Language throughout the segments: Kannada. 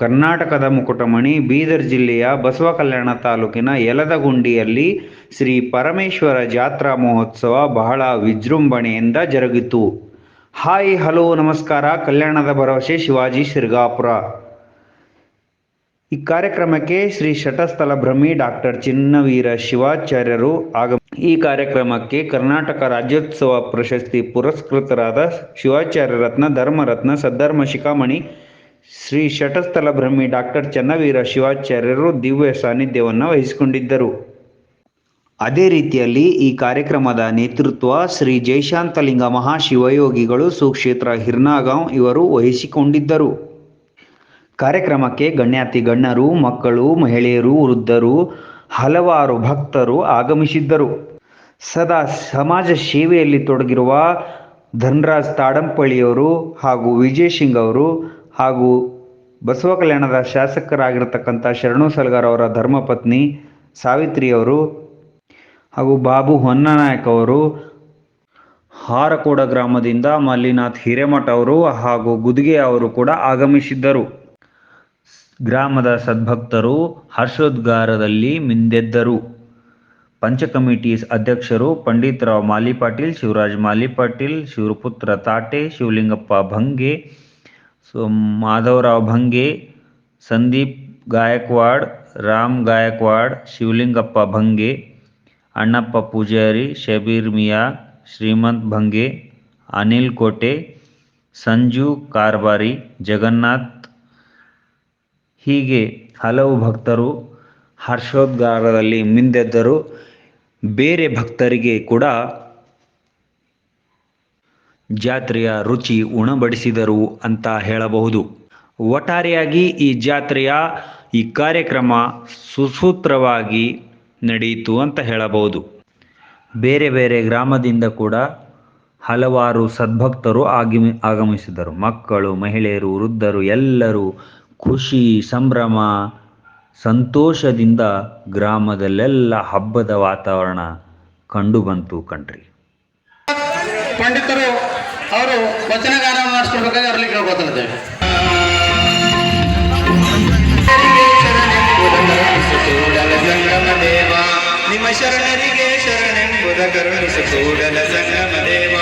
ಕರ್ನಾಟಕದ ಮುಕುಟಮಣಿ, ಬೀದರ್ ಜಿಲ್ಲೆಯ ಬಸವಕಲ್ಯಾಣ ತಾಲೂಕಿನ ಯಲದಗುಂಡಿಯಲ್ಲಿ ಶ್ರೀ ಪರಮೇಶ್ವರ ಜಾತ್ರಾ ಮಹೋತ್ಸವ ಬಹಳ ವಿಜೃಂಭಣೆಯಿಂದ ಜರುಗಿತು. ಹಾಯ್, ಹಲೋ, ನಮಸ್ಕಾರ, ಕಲ್ಯಾಣದ ಭರವಸೆ, ಶಿವಾಜಿ ಶಿರ್ಗಾಪುರ. ಈ ಕಾರ್ಯಕ್ರಮಕ್ಕೆ ಶ್ರೀ ಶಟಸ್ಥಲ ಭ್ರಮಿ ಡಾಕ್ಟರ್ ಚಿನ್ನವೀರ ಶಿವಾಚಾರ್ಯರು ಆಗ ಈ ಕಾರ್ಯಕ್ರಮಕ್ಕೆ ಕರ್ನಾಟಕ ರಾಜ್ಯೋತ್ಸವ ಪ್ರಶಸ್ತಿ ಪುರಸ್ಕೃತರಾದ ಶಿವಾಚಾರ್ಯ ರತ್ನ, ಧರ್ಮರತ್ನ, ಸದ್ಧರ್ಮ ಶಿಖಾಮಣಿ ಶ್ರೀ ಶಟಸ್ಥಲ ಬ್ರಹ್ಮಿ ಡಾಕ್ಟರ್ ಚನ್ನವೀರ ಶಿವಾಚಾರ್ಯರು ದಿವ್ಯ ಸಾನ್ನಿಧ್ಯವನ್ನು ವಹಿಸಿಕೊಂಡಿದ್ದರು. ಅದೇ ರೀತಿಯಲ್ಲಿ ಈ ಕಾರ್ಯಕ್ರಮದ ನೇತೃತ್ವ ಶ್ರೀ ಜಯಶಾಂತಲಿಂಗ ಮಹಾಶಿವಯೋಗಿಗಳು ಸುಕ್ಷೇತ್ರ ಹಿರ್ನಾಗಾಂವ್ ಇವರು ವಹಿಸಿಕೊಂಡಿದ್ದರು. ಕಾರ್ಯಕ್ರಮಕ್ಕೆ ಗಣ್ಯಾತಿ ಗಣ್ಯರು ಮಕ್ಕಳು, ಮಹಿಳೆಯರು, ವೃದ್ಧರು, ಹಲವಾರು ಭಕ್ತರು ಆಗಮಿಸಿದ್ದರು. ಸದಾ ಸಮಾಜ ಸೇವೆಯಲ್ಲಿ ತೊಡಗಿರುವ ಧನ್ರಾಜ್ ತಾಡಂಪಳ್ಳಿಯವರು ಹಾಗೂ ವಿಜಯ್ ಸಿಂಗ್ ಅವರು ಹಾಗೂ ಬಸವ ಕಲ್ಯಾಣದ ಶಾಸಕರಾಗಿರ್ತಕ್ಕಂಥ ಶರಣು ಸಲ್ಗಾರ್ ಅವರ ಧರ್ಮಪತ್ನಿ ಸಾವಿತ್ರಿಯವರು ಹಾಗೂ ಬಾಬು ಹೊನ್ನನಾಯಕ್ ಅವರು ಹಾರಕೋಡ ಗ್ರಾಮದಿಂದ ಮಲ್ಲಿನಾಥ್ ಹಿರೇಮಠ ಅವರು ಹಾಗೂ ಗುದ್ಗೆ ಅವರು ಕೂಡ ಆಗಮಿಸಿದ್ದರು. ಗ್ರಾಮದ ಸದ್ಭಕ್ತರು ಹರ್ಷೋದ್ಗಾರದಲ್ಲಿ ಮಿಂದೆದ್ದರು. ಪಂಚ ಕಮಿಟಿ ಅಧ್ಯಕ್ಷರು ಪಂಡಿತರಾವ್ ಮಾಲಿ ಪಾಟೀಲ್, ಶಿವರಾಜ್ ಮಾಲಿ ಪಾಟೀಲ್, ಶಿವಪುತ್ರ ತಾಟೆ, ಶಿವಲಿಂಗಪ್ಪ ಭಂಗೆ ಸೊ ಮಾಧವರಾವ್ ಭಂಗೆ ಸಂದೀಪ್ ಗಾಯಕ್ವಾಡ್ ರಾಮ್ ಗಾಯಕ್ವಾಡ್ ಶಿವಲಿಂಗಪ್ಪ ಭಂಗೆ ಅಣ್ಣಪ್ಪ ಪೂಜಾರಿ ಶಬೀರ್ ಮಿಯಾ ಶ್ರೀಮಂತ್ ಭಂಗೆ ಅನಿಲ್ ಕೋಟೆ ಸಂಜು ಕಾರ್ಬಾರಿ ಜಗನ್ನಾಥ್ ಹೀಗೆ ಹಲವು ಭಕ್ತರು ಹರ್ಷೋದ್ಗಾರದಲ್ಲಿ ಮಿಂದೆದ್ದರು. ಬೇರೆ ಭಕ್ತರಿಗೆ ಕೂಡ ಜಾತ್ರೆಯ ರುಚಿ ಉಣಬಡಿಸಿದರು ಅಂತ ಹೇಳಬಹುದು. ಒಟ್ಟಾರೆಯಾಗಿ ಈ ಜಾತ್ರೆಯ ಈ ಕಾರ್ಯಕ್ರಮ ಸುಸೂತ್ರವಾಗಿ ನಡೆಯಿತು ಅಂತ ಹೇಳಬಹುದು. ಬೇರೆ ಬೇರೆ ಗ್ರಾಮದಿಂದ ಕೂಡ ಹಲವಾರು ಸದ್ಭಕ್ತರು ಆಗಮಿ, ಆಗಮಿಸಿದರು. ಮಕ್ಕಳು, ಮಹಿಳೆಯರು, ವೃದ್ಧರು ಎಲ್ಲರೂ ಖುಷಿ, ಸಂಭ್ರಮ, ಸಂತೋಷದಿಂದ ಗ್ರಾಮದಲ್ಲೆಲ್ಲ ಹಬ್ಬದ ವಾತಾವರಣ ಕಂಡು ಬಂತು ಕಣ್ರಿ. ಪಂಡಿತರು ಅವರು ವಚನಗಾನ ಮಾಡಿಸ್ಕೊಳ್ಬೇಕಾಗಿ ಅರ್ಲಿ ಕೇಳ್ಕೊತಾರೆ ದೇವ. ನಿಮ್ಮ ಶರಣರಿಗೆ ಶರಣೆಂಬುದ ಕರುಣಿಸು ಕೂಡಲ ಸಂಗಮ ದೇವ.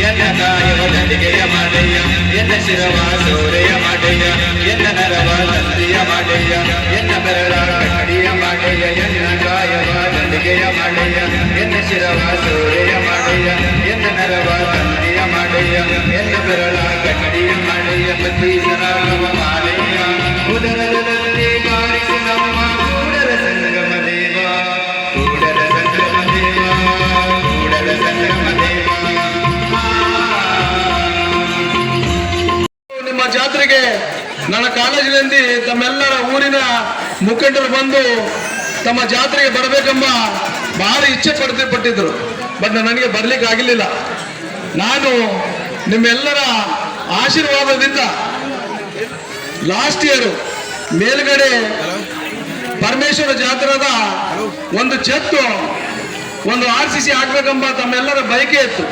ಎನ್ನ ಕಾಯವ ದಂಡಿಗೆಯ ಮಾಡಯ್ಯ ಎನ್ನ ಶಿರವ ಸೋರೆಯ ಮಾಡಯ್ಯ ಎನ್ನ ನರವ ನಂದಿಯ ಮಾಡಯ್ಯ ಎನ್ನ ಬೆರಳ ಕಡಿಯ ಮಾಡಯ್ಯ ಎನ್ನ ಕಾಯವ ದಂಡಿಗೆಯ ಮಾಡಯ್ಯ ಎನ್ನ ಶಿರವ ಸೋರೆಯ ಸಂಗಮ ಸಂಗಮ ನಿಮ್ಮ ಜಾತ್ರೆಗೆ ನನ್ನ ಕಾಲೇಜಿನಲ್ಲಿ ತಮ್ಮೆಲ್ಲರ ಊರಿನ ಮುಖಂಡರು ಬಂದು ತಮ್ಮ ಜಾತ್ರೆಗೆ ಬರಬೇಕೆಂಬ ಭಾರಿ ಇಚ್ಛೆ ಪಡ್ತಿ ಪಟ್ಟಿದ್ರು ಬಟ್ ನನಗೆ ಬರ್ಲಿಕ್ಕೆ ಆಗಲಿಲ್ಲ ನಾನು ನಿಮ್ಮೆಲ್ಲರ ಆಶೀರ್ವಾದದಿಂದ ಲಾಸ್ಟ್ ಇಯರ್ ಮೇಲ್ಗಡೆ ಪರಮೇಶ್ವರ ಜಾತ್ರದ ಒಂದು ಚೆತ್ತು ಒಂದು ಆರ್ ಸಿ ಸಿ ಹಾಕ್ಬೇಕೆಂಬ ತಮ್ಮೆಲ್ಲರ ಬಯಕೆ ಇತ್ತು.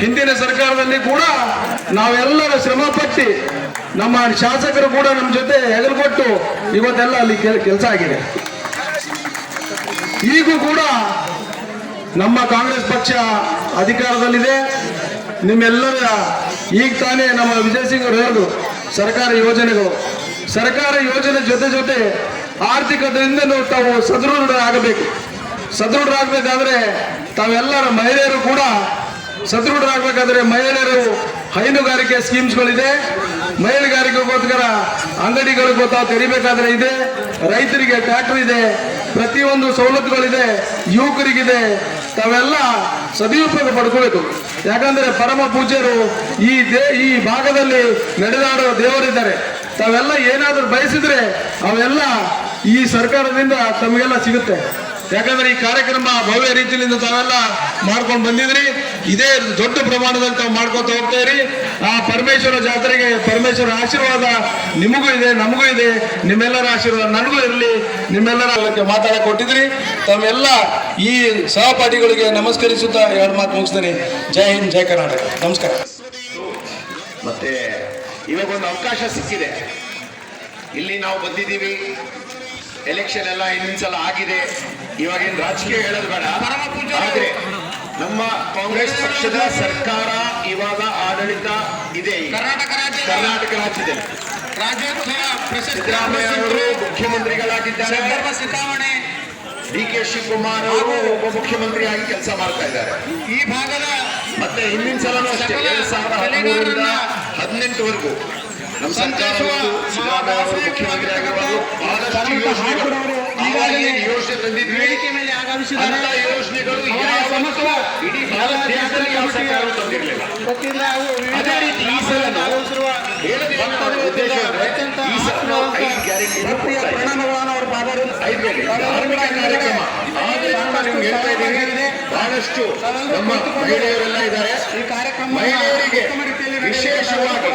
ಹಿಂದಿನ ಸರ್ಕಾರದಲ್ಲಿ ಕೂಡ ನಾವೆಲ್ಲರ ಶ್ರಮ ಪಟ್ಟಿ ನಮ್ಮ ಶಾಸಕರು ಕೂಡ ನಮ್ಮ ಜೊತೆ ಹೆಗಲು ಕೊಟ್ಟು ಇವತ್ತೆಲ್ಲ ಅಲ್ಲಿ ಕೆಲಸ ಆಗಿದೆ. ಈಗೂ ಕೂಡ ನಮ್ಮ ಕಾಂಗ್ರೆಸ್ ಪಕ್ಷ ಅಧಿಕಾರದಲ್ಲಿದೆ. ನಿಮ್ಮೆಲ್ಲರ ಈಗ ತಾನೇ ನಮ್ಮ ವಿಜಯ್ ಸಿಂಗ್ ಹೇಳಿದ್ರು ಸರ್ಕಾರ ಯೋಜನೆಗಳು. ಸರ್ಕಾರ ಯೋಜನೆ ಜೊತೆ ಜೊತೆ ಆರ್ಥಿಕತೆಯಿಂದ ತಾವು ಸದೃಢರಾಗಬೇಕು. ಸದೃಢರಾಗಬೇಕಾದ್ರೆ ತಾವೆಲ್ಲರ ಮಹಿಳೆಯರು ಕೂಡ ಸದೃಢರಾಗಬೇಕಾದ್ರೆ ಮಹಿಳೆಯರು ಹೈನುಗಾರಿಕೆ ಸ್ಕೀಮ್ಸ್ಗಳಿದೆ. ಮಹಿಳೆಗಾರಿಕೆಗೋಸ್ಕರ ಅಂಗಡಿಗಳು ತಾವು ತೆರಿಬೇಕಾದ್ರೆ ಇದೆ. ರೈತರಿಗೆ ಟ್ರ್ಯಾಕ್ಟರ್ ಇದೆ. ಪ್ರತಿಯೊಂದು ಸವಲತ್ತುಗಳಿದೆ. ಯುವಕರಿಗಿದೆ. ತಾವೆಲ್ಲ ಸದುಪಯೋಗ ಪಡ್ಕೋಬೇಕು. ಯಾಕಂದ್ರೆ ಪರಮ ಪೂಜ್ಯರು ಈ ದೇ, ಈ ಭಾಗದಲ್ಲಿ ನಡೆದಾಡುವ ದೇವರಿದ್ದಾರೆ. ತಾವೆಲ್ಲ ಏನಾದರೂ ಬಯಸಿದ್ರೆ ಅವೆಲ್ಲ ಈ ಸರ್ಕಾರದಿಂದ ತಮಗೆಲ್ಲ ಸಿಗುತ್ತೆ. ಯಾಕಂದ್ರೆ ಈ ಕಾರ್ಯಕ್ರಮ ಭವ್ಯ ರೀತಿಯಿಂದ ತಾವೆಲ್ಲ ಮಾಡ್ಕೊಂಡು ಬಂದಿದ್ರಿ. ಇದೇ ದೊಡ್ಡ ಪ್ರಮಾಣದಲ್ಲಿ ತಾವು ಮಾಡ್ಕೊತಾ ಹೋಗ್ತಾ ಇರಿ. ಆ ಪರಮೇಶ್ವರ ಜಾತ್ರೆಗೆ ಪರಮೇಶ್ವರ ಆಶೀರ್ವಾದ ನಿಮಗೂ ಇದೆ ನಮಗೂ ಇದೆ. ನಿಮ್ಮೆಲ್ಲರ ಆಶೀರ್ವಾದ ನನಗೂ ಇರಲಿ. ನಿಮ್ಮೆಲ್ಲರ ಮಾತಾಡ ಕೊಟ್ಟಿದ್ರಿ ತಮ್ಮೆಲ್ಲ ಈ ಸಹಪಾಠಿಗಳಿಗೆ ನಮಸ್ಕರಿಸುತ್ತಾ ಎರಡು ಮಾತು ಮುಗಿಸ್ತೇನೆ. ಜೈ ಹಿಂದ್ ಜೈ ಕರ್ನಾಟಕ. ನಮಸ್ಕಾರ. ಮತ್ತೆ ಇವಾಗ ಒಂದು ಅವಕಾಶ ಸಿಕ್ಕಿದೆ. ಇಲ್ಲಿ ನಾವು ಬಂದಿದ್ದೀವಿ. ಎಲೆಕ್ಷನ್ ಎಲ್ಲ ಹಿಂದಿನ ಸಲ ಆಗಿದೆ. ಇವಾಗ ಏನು ರಾಜಕೀಯ ಹೇಳೋದು ಬೇಡ. ಆದ್ರೆ ನಮ್ಮ ಕಾಂಗ್ರೆಸ್ ಪಕ್ಷದ ಸರ್ಕಾರ ಇವಾಗ ಆಡಳಿತ ಇದೆ ಕರ್ನಾಟಕ ರಾಜ್ಯ ಕರ್ನಾಟಕ ರಾಜ್ಯದಲ್ಲಿ. ರಾಜ್ಯೋತ್ಸವ ಪ್ರಶಸ್ತಿ ಸಿದ್ದರಾಮಯ್ಯ ಅವರು ಮುಖ್ಯಮಂತ್ರಿಗಳಾಗಿದ್ದಾರೆ. ಸಂದರ್ಭ ಸಿಕ್ಕಾವಣೆ ಡಿ ಕೆ ಶಿವಕುಮಾರ್ ಅವರು ಉಪಮುಖ್ಯಮಂತ್ರಿಯಾಗಿ ಕೆಲಸ ಮಾಡ್ತಾ ಇದ್ದಾರೆ. ಈ ಭಾಗದ ಮತ್ತೆ ಹಿಂದಿನ ಸಲನೂ ಅಷ್ಟೇ ಎರಡ್ ಸಾವಿರದ ಹದಿಮೂರರಿಂದ ಹದಿನೆಂಟುವರೆಗೂ ನಮ್ಮ ಸರ್ಕಾರ ಮತ್ತು ಸಿದ್ದರಾಮಯ್ಯ ಅವರು ಮುಖ್ಯಮಂತ್ರಿ ಬಹಳಷ್ಟು ಯೋಜನೆಗಳು ಯೋಜನೆ ತಂದಿದ್ವಿ ವೇದಿಕೆ ಮೇಲೆ ಆಗಮಿಸಿದ್ದಾರೆ ಅಂತ ಯೋಜನೆಗಳು ಅವರ ಯಾವತ್ತೂ ಸಮಸ್ತ ಇಡೀ ವಿವಿಧ ಅದೇ ರೀತಿ ಈ ಸಲ ನಾವು ಪ್ರಣಾಮಗಳನ್ನು ಅವರು ಬಹಳಷ್ಟು ನಮ್ಮ ಮಹಿಳೆಯರೆಲ್ಲ ಇದ್ದಾರೆ. ಈ ಕಾರ್ಯಕ್ರಮ ಮಹಿಳೆಯರಿಗೆ ವಿಶೇಷವಾಗಿ